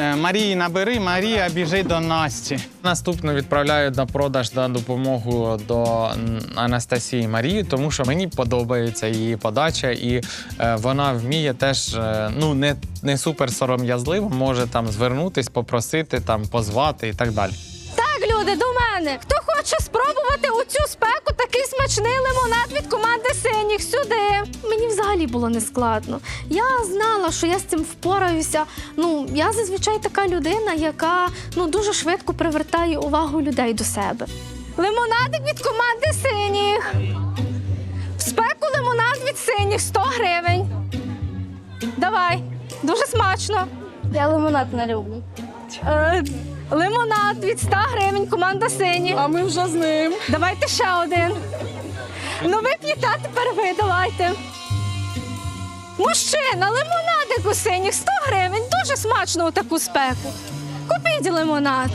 Е, Марії набери, Марія біжи до Насті. Наступно відправляю на продаж на допомогу до Анастасії Марії, тому що мені подобається її подача, і е, вона вміє теж е, ну не, не супер сором'язливо, може там звернутись, попросити, там позвати і так далі. Так, люди, до мене. Хто хоче спробувати у цю спеку такий смачний лимонад від команди синіх сюди. Мені взагалі було нескладно. Я знала, що я з цим впораюся. Ну, я зазвичай така людина, яка ну дуже швидко привертає увагу людей до себе. Лимонадик від команди синіх. В спеку лимонад від синіх 100 гривень. Давай, дуже смачно. Я лимонад не люблю. Е, лимонад від 100 гривень, команда сині. А ми вже з ним. Давайте ще один. Ну ви п'єте, тепер ви давайте. Мужчина, лимонадик у синіх 100 гривень. Дуже смачно у таку спеку. Купіть лимонад.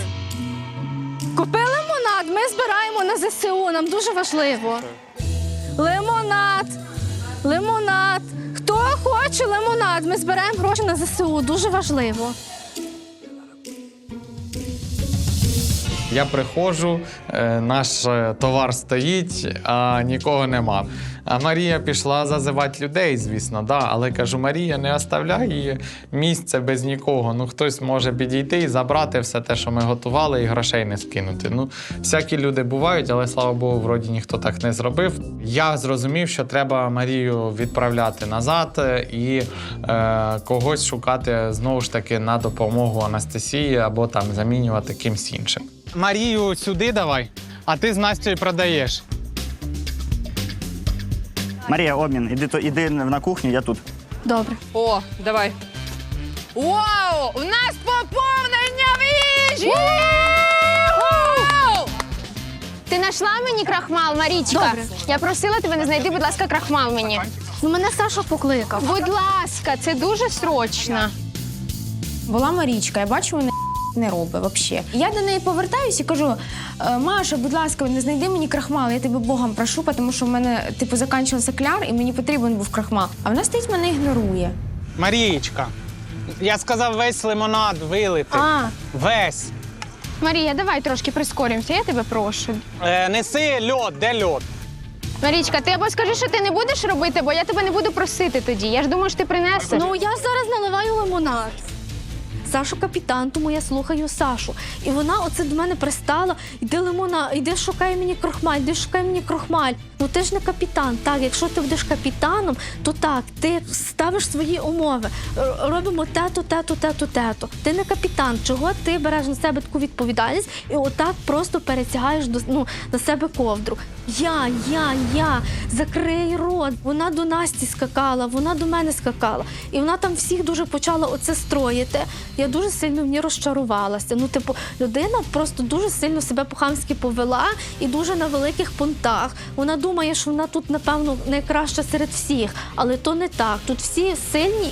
Купи лимонад, ми збираємо на ЗСУ, нам дуже важливо. Лимонад. Лимонад. Хто хоче лимонад? Ми збираємо гроші на ЗСУ. Дуже важливо. Я приходжу, е, наш е, товар стоїть, а нікого нема. А Марія пішла зазивати людей, звісно, да. але кажу, Марія, не оставляй місце без нікого. Ну хтось може підійти і забрати все те, що ми готували, і грошей не скинути. Ну, всякі люди бувають, але слава Богу, вроді ніхто так не зробив. Я зрозумів, що треба Марію відправляти назад і е, когось шукати знову ж таки на допомогу Анастасії або там замінювати кимсь іншим. Марію сюди давай, а ти з Настю продаєш. Марія, обмін, іди, то, іди на кухню, я тут. Добре. О, давай. Вау! У нас поповнення в їжі! Вау! Ти знайшла мені крахмал, Марічка? Добре. Я просила тебе не знайди, будь ласка, крахмал мені. Ну, мене Саша покликав. Будь ласка, це дуже срочно. Була Марічка, я бачу, вона не робить взагалі. Я до неї повертаюся і кажу: «Е, Маша, будь ласка, не знайди мені крахмал, я тебе Богом прошу, тому що в мене типу закінчився кляр і мені потрібен був крахмал. А вона стоїть мене ігнорує. Марієчка, я сказав весь лимонад вилити. А, Весь. Марія, давай трошки прискоримося, я тебе прошу. Е, неси льод, де льод? Марічка, ти або скажи, що ти не будеш робити, бо я тебе не буду просити тоді. Я ж думаю, що ти принесеш. Ну, я зараз наливаю лимонад. Сашу капітан, тому я слухаю Сашу. І вона оце до мене пристала, йди лимона, йди шукай мені крохмаль, йди шукай мені крохмаль. Ну ти ж не капітан. Так, якщо ти будеш капітаном, то так, ти ставиш свої умови. Робимо тето, тето, тето, тето. Ти не капітан. Чого ти береш на себе таку відповідальність і отак просто перетягаєш до ну, на себе ковдру? Я, я, я, закрий рот. Вона до Насті скакала, вона до мене скакала. І вона там всіх дуже почала оце строїти. Я дуже сильно в ній розчарувалася. Ну, типу, людина просто дуже сильно себе по-хамськи повела і дуже на великих понтах. Вона думає, що вона тут, напевно, найкраща серед всіх, але то не так. Тут всі сильні